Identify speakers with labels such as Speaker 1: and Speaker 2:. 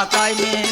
Speaker 1: পাতায় মেয়ে